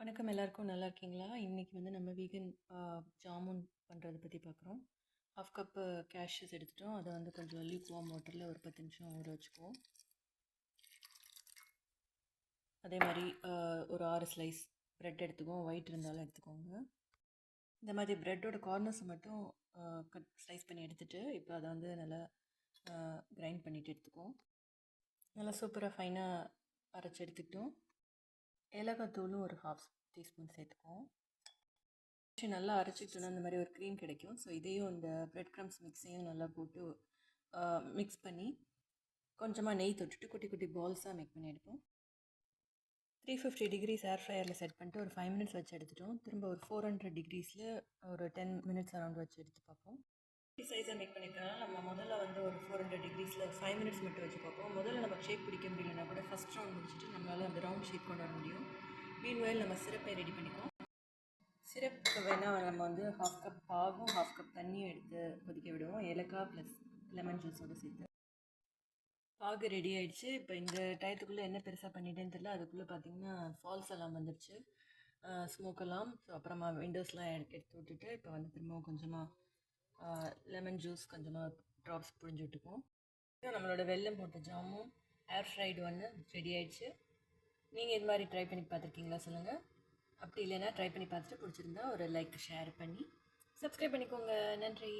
வணக்கம். எல்லாருக்கும் நல்லா இருக்கீங்களா? இன்றைக்கி வந்து நம்ம வீகன் ஜாமுன் பண்ணுறதை பற்றி பார்க்குறோம் ஹாஃப் கப்பு கேஷஸ் எடுத்துட்டோம். அதை வந்து கொஞ்சம் லீக் வார்ம் வாட்டரில் ஒரு பத்து நிமிஷம் ஊற வச்சுக்குவோம். அதே மாதிரி ஒரு ஆறு ஸ்லைஸ் ப்ரெட் எடுத்துக்குவோம். ஒயிட் இருந்தாலும் எடுத்துக்கோங்க. இந்த மாதிரி ப்ரெட்டோட கார்னர்ஸை மட்டும் கட் ஸ்லைஸ் பண்ணி எடுத்துகிட்டு இப்போ அதை வந்து நல்லா கிரைண்ட் பண்ணிவிட்டு எடுத்துக்குவோம். நல்லா சூப்பராக ஃபைனாக அரைச்சி எடுத்துக்கிட்டோம். ஏலக்காய் தூளும் ஒரு ஹாஃப் டீஸ்பூன் சேர்த்துக்குவோம். நல்லா அரைச்சிக்கிட்டோன்னா அந்த மாதிரி ஒரு க்ரீம் கிடைக்கும். ஸோ இதையும் இந்த ப்ரெட் க்ரம்ஸ் மிக்ஸையும் நல்லா போட்டு மிக்ஸ் பண்ணி கொஞ்சமாக நெய் தொட்டுட்டு குட்டி குட்டி பால்ஸாக மேக் பண்ணி எடுப்போம். த்ரீ ஃபிஃப்டி டிகிரிஸ் ஏர் ஃப்ரையரில் செட் பண்ணிட்டு ஒரு ஃபைவ் மினிட்ஸ் வச்சு எடுத்துட்டோம். திரும்ப ஒரு ஃபோர் ஹண்ட்ரட் டிகிரிஸில் ஒரு டென் மினிட்ஸ் அரௌண்ட் வச்சு எடுத்து பார்ப்போம். சைஸாக மேக் பண்ணிக்கலாம் நம்ம முதல்ல வந்து ஒரு ஃபோர் ஹண்ட்ரட் டிகிரிஸில் ஒரு ஃபைவ் மினிட்ஸ் மட்டும் வச்சு பார்ப்போம். முதல்ல நம்ம ஷேப் பிடிக்க முடியலன்னா கூட ஃபஸ்ட் ரவுண்ட் முடிச்சுட்டு நம்மளால் அந்த ரவுண்ட் ஷேப் கொண்டு வர முடியும். மீன் வயல் நம்ம சிரப்பை ரெடி பண்ணிக்குவோம். சிரப்புக்கு வேணால் நம்ம வந்து ஹாஃப் கப் பாகும் ஹாஃப் கப் தண்ணியும் எடுத்து கொதிக்க விடுவோம். ஏலக்காய் ப்ளஸ் லெமன் ஜூஸோடு சேர்த்து. பாகு ரெடி ஆகிடுச்சு இப்போ இந்த டயத்துக்குள்ளே என்ன பெருசாக பண்ணிட்டேன்னு தெரியல. அதுக்குள்ளே பார்த்தீங்கன்னா ஃபால்ஸ் எல்லாம் வந்துடுச்சு ஸ்மோக் எல்லாம் ஸோ அப்புறமா விண்டோஸ்லாம் எடுத்து விட்டுட்டு இப்போ வந்து திரும்பவும் கொஞ்சமாக லெமன் ஜூஸ் கொஞ்சமாக ட்ராப்ஸ் புழிஞ்சு விட்டுக்குவோம். நம்மளோட வெள்ளம் போட்ட ஜாமும். ஏர் ஃப்ரைடு ஒன்று ரெடி ஆயிடுச்சு. நீங்கள் இது மாதிரி ட்ரை பண்ணி பார்த்துருக்கீங்களா சொல்லுங்கள் அப்படி இல்லைன்னா ட்ரை பண்ணி பார்த்துட்டு பிடிச்சிருந்தா ஒரு லைக் ஷேர் பண்ணி சப்ஸ்கிரைப் பண்ணிக்கோங்க. நன்றி.